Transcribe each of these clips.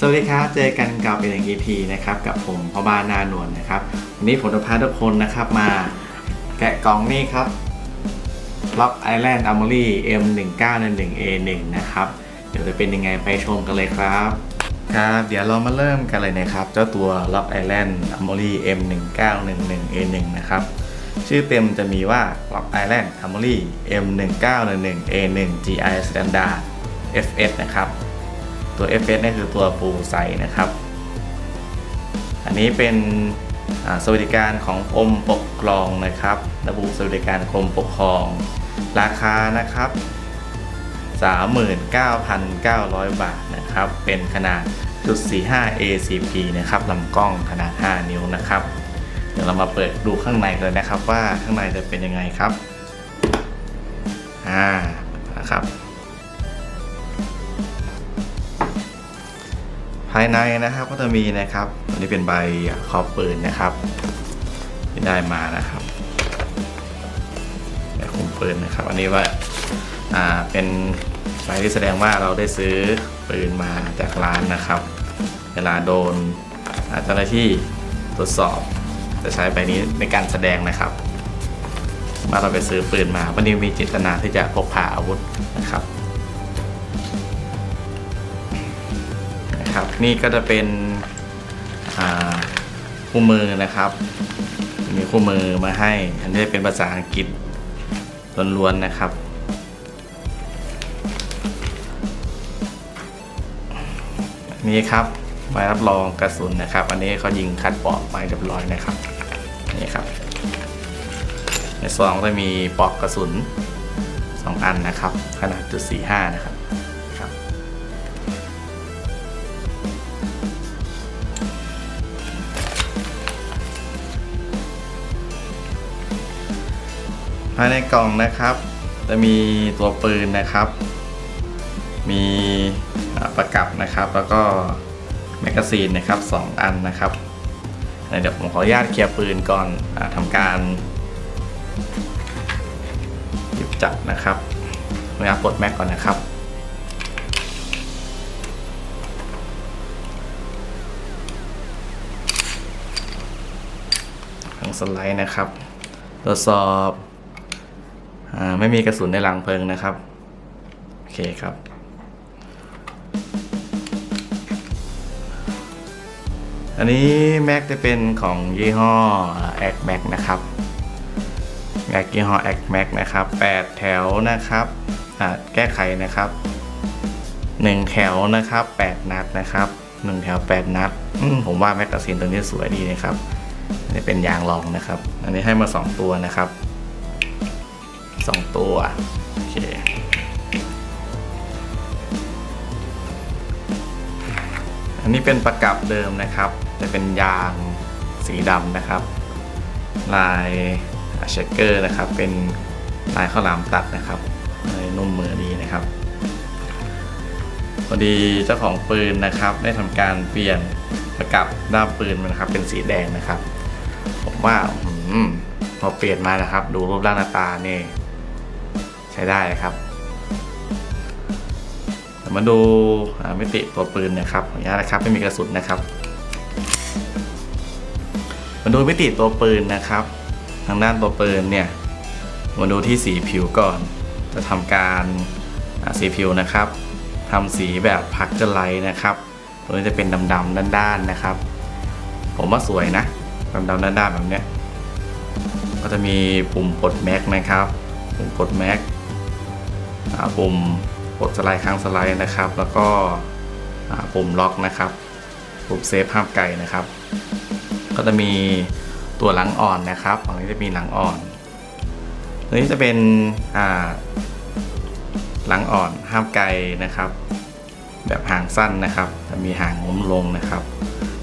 สวัสดีครับ เจอกันกับเป็น EP นะครับ กับผมพ่อบ้านนานวลนะครับ วันนี้ผมจะพาทุกคนนะครับมาแกะกล่องนี่ครับ Lock Island Armory M1911A1 นะครับ เดี๋ยวจะเป็นยังไงไปชมกันเลยครับ ครับ เดี๋ยวเรามาเริ่มกันเลยนะครับ เจ้าตัว Lock Island Armory M1911A1 นะครับ ชื่อเต็มจะมีว่า Lock Island Armory M1911A1 GI Standard FS นะครับ ตัว FS นี่คือตัวปูใสนะครับ อันนี้เป็นสวัสดิการของกรมปกครองนะครับ ระบุสวัสดิการกรมปกครอง ราคานะครับ 39,900 บาทนะครับ เป็นขนาดจุด45 ACP นะครับลำกล้องขนาด 5 นิ้วนะครับ เดี๋ยวเรามาเปิดดูข้างในเลยนะครับว่าข้างในจะเป็นยังไงครับ อ่า นะครับายในนะครับก็จะมีนะครับอันนี้เป็นใบครอบปืนนะครับ ที่ได้มานะครับใบคุมปืนนะครับ อันนี้ว่าอ่าเป็นใบที่แสดงว่าเราได้ซื้อปืนมาจากร้านนะครับ เวลาโดนเจ้าหน้าที่ตรวจสอบ จะใช้ใบนี้ในการแสดงนะครับว่าเราไปซื้อปืนมาวันนี้มีเจตนาที่จะพกพาอาวุธนะครับ นี่ก็จะเป็นคู่มือนะครับ มีคู่มือมาให้ อันนี้เป็นภาษาอังกฤษล้วนๆนะครับนี่ครับใบรับรองกระสุนนะครับ อันนี้เขายิงคัดปลอกไปเรียบร้อยนะครับนี่ครับ ในซองจะมีปลอกกระสุน 2 อันนะครับ ขนาดจุด45นะครับ ภายในกล่องนะครับ จะมีตัวปืนนะครับ มีอ่าประกับนะครับ แล้วก็แมกกาซีนนะครับ 2 อันนะครับเดี๋ยวผมขออนุญาตเคลียร์ปืนก่อนอทำการหยิบจับนะครับเวลาปลดแม็กก่อนนะครับทั้งสไลด์นะครับ ตรวจสอบ ไม่มีกระสุนในรังเพลิงนะครับ โอเคครับ อันนี้แม็กจะเป็นของยี่ห้อแอคแม็กนะครับแม็กยี่ห้อแอคแม็กนะครับ 8 แถวนะครับแก้ไขนะครับ 1 แถวนะครับ 8 นัดนะครับ 1 แถว 8 นัดมผมว่าแม็กกาซีนตัวนี้สวยดีนะครับอันนี้เป็นยางรองนะครับ อันนี้ให้มา 2 ตัวนะครับ 2 ตัว โอเค อันนี้เป็นประกับเดิมนะครับจะเป็นยางสีดำนะครับ ลายเชคเกอร์นะครับ เป็นลายข้าวหลามตัดนะครับนุ่มมือดีนะครับพอดีเจ้าของปืนนะครับ ได้ทำการเปลี่ยนประกับด้ามปืนมันนะครับ เป็นสีแดงนะครับ ผมว่าอืมพอเปลี่ยนมานะครับ ดูรูปร่างหน้าตาเนี่ย ช้ได้ครับมาดูมิติตัวปืนนะครับขออนุญาตนะครับไม่มีกระสุนนะครับ มาดูมิติตัวปืนนะครับ ทางด้านตัวปืนเนี่ยมาดูที่สีผิวก่อน จะทำการสีผิวนะครับทำสีแบบพักเจอร์ไลท์นะครับตัวนี้จะเป็นดำๆด้านๆนะครับ ผมว่าสวยนะดำๆด้านๆแบบเนี้ยก็จะมีปุ่มปลดแม็กนะครับ ปุ่มปลดแม็ก ปุ่มปลดสไลด์ค้างสไลด์นะครับ แล้วก็ปุ่มล็อกนะครับปุ่มเซฟห้ามไกลนะครับ ก็จะมีตัวหลังอ่อนนะครับฝั่งนี้จะมีหลังอ่อนตัวนี้จะเป็นหลังอ่อนห้ามไกลนะครับ แบบหางสั้นนะครับ จะมีหางงมลงนะครับ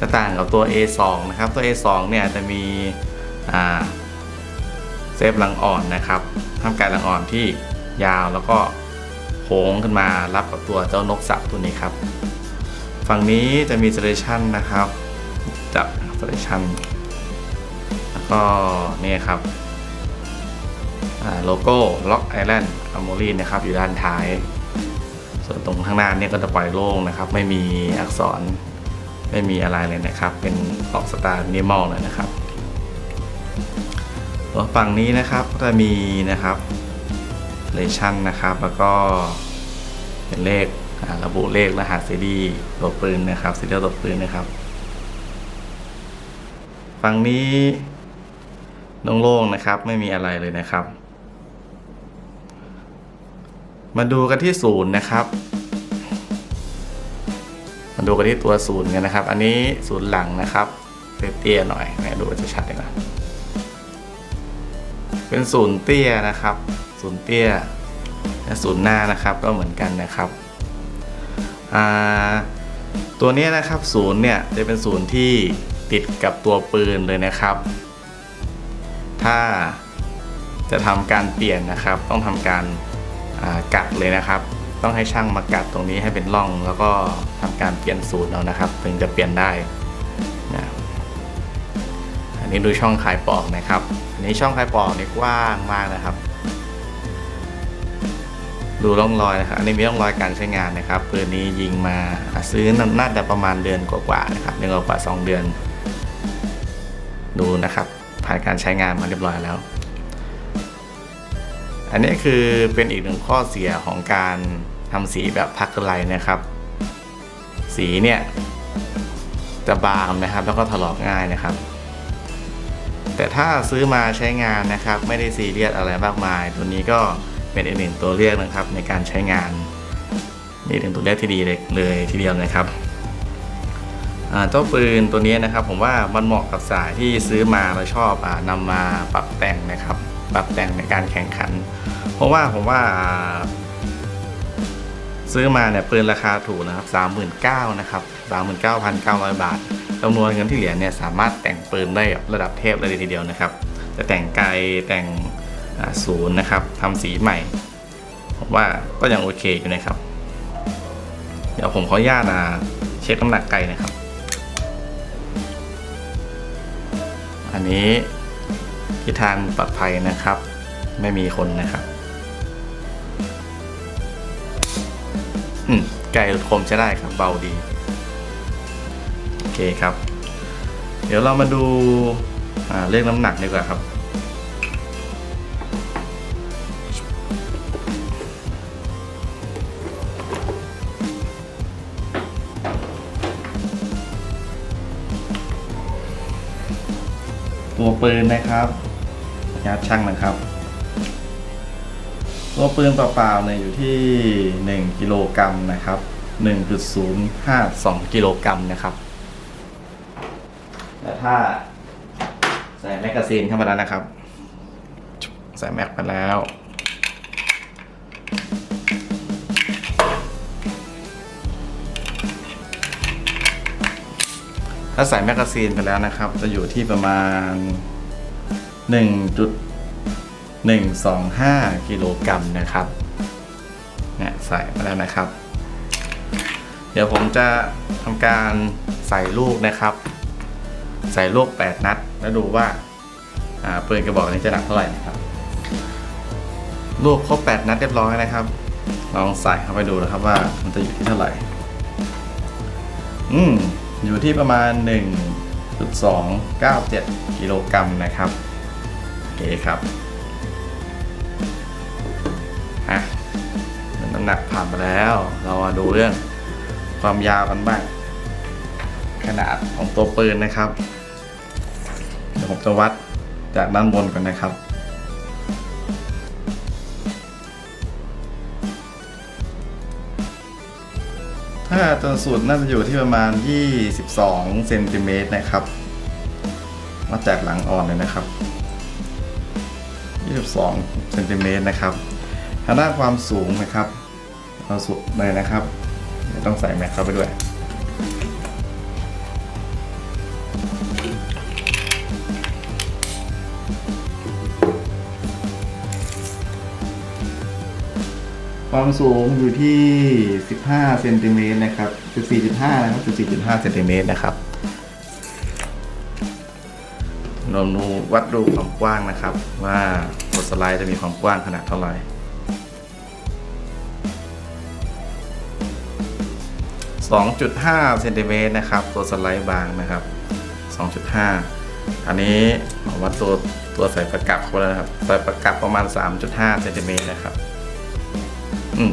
จะต่างกับตัว A2 นะครับ ตัว A2 เนี่ยจะมีเซฟหลังอ่อนนะครับห้ามไกลหลังอ่อนที่ ยาวแล้วก็โค้งขึ้นมารับกับตัวเจ้านกสับตัวนี้ครับ ฝั่งนี้จะมี selection นะครับจับ selection แล้วก็นี่ครับโลโก้ Lock Island Armory นะครับอยู่ด้านท้าย ส่วนตรงข้างหน้าเนี่ยก็จะปล่อยโล่งนะครับ ไม่มีอักษรไม่มีอะไรเลยนะครับ เป็นออกสไตล์มินิมอลเลยนะครับตัวฝั่งนี้นะครับก็จะมีนะครับ เลชั่นนะครับ แล้วก็เป็นเลขระบุเลขรหัสซีดีตัวปืนนะครับ ซีเรียลตัวปืนนะครับ ฝั่งนี้โล่งๆนะครับ ไม่มีอะไรเลยนะครับ มาดูกันที่ศูนย์นะครับ มาดูกันที่ตัวศูนย์กันนะครับ อันนี้ศูนย์หลังนะครับเตี้ยๆหน่อยนะดูจะชัดเลยนะ เป็นศูนย์เตี้ยนะครับ ศูนย์เตี้ยและศูนย์หน้านะครับก็เหมือนกันนะครับตัวนี้นะครับศูนย์เนี่ยจะเป็นศูนย์ที่ติดกับตัวปืนเลยนะครับ ถ้าจะทำการเปลี่ยนนะครับ ต้องทำการกัดเลยนะครับ ต้องให้ช่างมากัดตรงนี้ให้เป็นร่อง แล้วก็ทำการเปลี่ยนสูตรเอานะครับ ถึงจะเปลี่ยนได้นะอันนี้ดูช่องคลายปลอกนะครับ อันช่องคลายปอกนี่กว้างมากนะครับ ดูร่องรอยนะครับอันนี้มีร่องรอยการใช้งานนะครับปืนนี้ยิงมาซื้อน่าจะประมาณเดือนกว่าๆนะครับเดือนกว่าสองเดือน ดูนะครับผ่านการใช้งานมาเรียบร้อยแล้ว อันนี้คือเป็นอีกหนึ่งข้อเสียของการทำสีแบบพักไลน์นะครับ สีเนี่ยจะบางนะครับแล้วก็ถลอกง่ายนะครับ แต่ถ้าซื้อมาใช้งานนะครับ ไม่ได้ซีเรียสอะไรมากมาย ตัวนี้ก็เป็นอีกหนึ่งตัวเลือกนะครับ ในการใช้งานนี่ถึงตัวเลือกที่ดีเลยเลยทีเดียวนะครับอ่าเจ้าปืนตัวนี้นะครับ ผมว่ามันเหมาะกับสายที่ซื้อมาแล้วชอบอ่านำมาปรับแต่งนะครับ ปรับแต่งในการแข่งขัน เพราะว่าผมว่าอ่าซื้อมาเนี่ยปืนราคาถูกนะครับ 39,000นะครับ 39,900 บาทจำนวนเงินที่เหลือเนี่ยสามารถแต่งปืนได้ระดับเทพเลยทีเดียวนะครับจะแต่งไกลแต่งศูนย์นะครับทำสีใหม่ ผมว่าก็ยังโอเคอยู่นะครับ เดี๋ยวผมขออนุญาตเช็คน้ำหนักไกลนะครับ อันนี้ทิศทางปลอดภัยนะครับ ไม่มีคนนะครับอืมไก่คมใช้ได้ครับเบาดี เคครับ เดี๋ยวเรามาดูาเรื่องน้ำหนักดีกว่าครับ ตัวปืนนะครับยัดช่างนะครับ ตัวปืนเปล่าๆเนี่ยอยู่ที่ 1 กิโลกรัมนะครับ1.052 กิโลกรัมนะครับ้า ใส่แมกกาซีนเข้ามาแล้วนะครับ ใส่แม็กไปแล้ว ถ้าใส่แมกกาซีนไปแล้วนะครับ จะอยู่ที่ประมาณ 1.125 กิโลกรัมนะครับเนี่ยใส่มาแล้วนะครับ เดี๋ยวผมจะทำการใส่ลูกนะครับ ใส่ลูก 8 นัด แล้วดูว่าปืนกระบอกนี้จะหนักเท่าไหร่นะครับลูกครบ 8 นัดเรียบร้อยนะครับ ลองใส่เข้าไปดูนะครับว่ามันจะอยู่ที่เท่าไหร่ อืมอยู่ที่ประมาณ 1.297 กิโลกรัมนะครับโอเคครับอะน้ำหนักผ่านไปแล้ว เรามาดูเรื่องความยาวกันบ้าง ขนาดของตัวปืนนะครับ เดี๋ยวผมจะวัดจากด้านบนกันนะครับ ถ้าตัวสุดน่าจะอยู่ที่ประมาณ 22เซนติเมตรนะครับ มาจากหลังอ่อนเลยนะครับ 22เซนติเมตรนะครับทางด้านความสูงนะครับ เอาสุดเลยนะครับ ต้องใส่แม็กเข้าไปด้วย ความสูงอยู่ที่ 15เซนติเมตรนะครับ14.5นะครับ14.5เซนติเมตรนะครับเราดูวัดดูความกว้างนะครับ ว่าบทสไลด์จะมีความกว้างขนาดเท่าไหร่2.5เซนติเมตรนะครับ ตัวสไลด์บางนะครับ 2.5 อันนี้วัดตัวตัวใส่ประกับเขาแล้วนะครับใส่ประกับประมาณ 3.5เซนติเมตรนะครับ อืม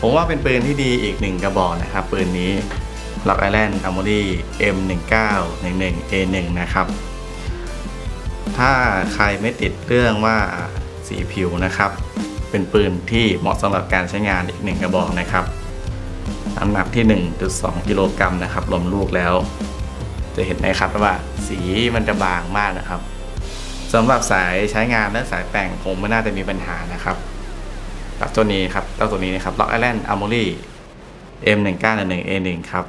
ผมว่าเป็นปืนที่ดีอีกหนึ่งกระบอกนะครับ ปืนนี้ Lock Island Armory M1911A1 นะครับ ถ้าใครไม่ติดเรื่องว่าสีผิวนะครับ เป็นปืนที่เหมาะสำหรับการใช้งานอีกหนึ่งกระบอกนะครับน้ำหนักที่ 1.2 กิโลกรัมนะครับรวมลูกแล้ว จะเห็นไหมครับว่าสีมันจะบางมากนะครับ สำหรับสายใช้งานและสายแต่งคงไม่น่าจะมีปัญหานะครับกับตัวนี้ครับเจ้าตัวนี้นะครับ Lock Island Armory M1911A1 ครับ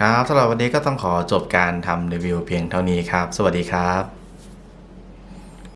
ครับสำหรับวันนี้ก็ต้องขอจบการทำรีวิวเพียงเท่านี้ครับ สวัสดีครับ